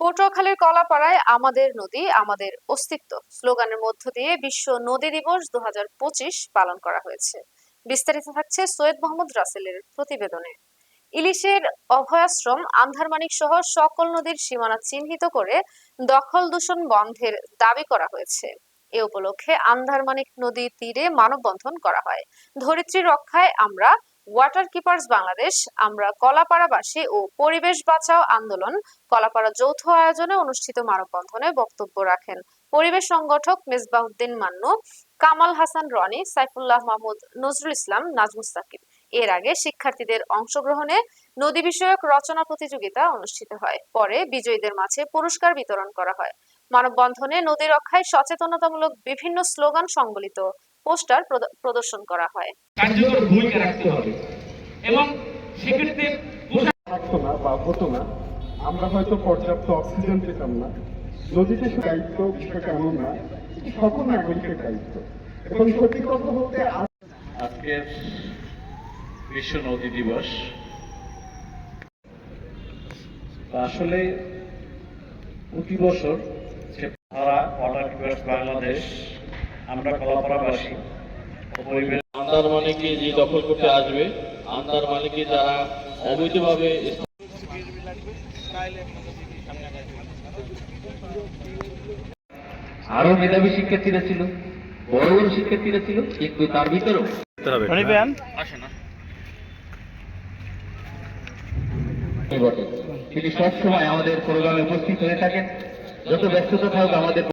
পটুয়াখালীর কলাপাড়ায় আমাদের নদী, আমাদের অস্তিত্ব। স্লোগানের মধ্য দিয়ে বিশ্ব নদী দিবস দু পালন করা হয়েছে। বিস্তারিত থাকছে সৈয়দ মোহাম্মদ রাসেলের প্রতিবেদনে। ইলিশের অভয়াশ্রম আন্ধারমানিক সহ সকল নদীর সীমানা চিহ্নিত করে দখল দূষণ বন্ধের দাবি করা হয়েছে। এ উপলক্ষে আন্ধারমানিক নদী তীরে মানববন্ধন করা হয়। ধরিত্রী রক্ষায় আমরা ওয়াটার কিপার্স বাংলাদেশ আমরা কলাপাড়াবাসী ও পরিবেশ বাঁচাও আন্দোলন, কলাপাড়া যৌথ আয়োজনে অনুষ্ঠিত মানববন্ধনে বক্তব্য রাখেন পরিবেশ সংগঠক মেজবাহুদ্দিন মান্নু, কামাল হাসান রনি, সাইফুল্লাহ মাহমুদ নজরুল ইসলাম, নাজমুস সাকিব। এর আগে শিক্ষার্থীদের অংশগ্রহণে নদী বিষয়ক রচনা প্রতিযোগিতা অনুষ্ঠিত হয়। পরে বিজয়ীদের মাঝে পুরস্কার বিতরণ করা হয়। মানববন্ধনে নদী রক্ষায় সচেতনতামূলক বিভিন্ন স্লোগান সংবলিত পোস্টার প্রদ- প্রদর্শন করা হয়। কার্যকর ভূমিকা রাখতে হবে। এবং সেক্ষেত্রে থাকতো না বা হতো না আমরা হয়তো পর্যাপ্ত অক্সিজেন পেতাম না। নদীতে দায়িত্ব বিষয়টা এমন না সকল নাগরিকের দায়িত্ব। এবং সত্যি কথা বলতে আজকের বিশ্ব নদী দিবস। আসলে প্রতি বছর সেপ্টেম্বর ওয়াটার বাংলাদেশ আমরা কলাপাড়াবাসী। ও পরিবেশ আন্দারমানিকে যে দখল করতে আসবে? আন্দারমানিকে যারা অবৈধভাবে আরও মেধাবী শিক্ষার্থীরা ছিল বড় বড় শিক্ষার্থীরা ছিল কিন্তু তার ভিতরেও তিনি সবসময় আমাদের প্রোগ্রামে উপস্থিত হয়ে থাকেন। যত ব্যস্ততা থাকুক আমাদের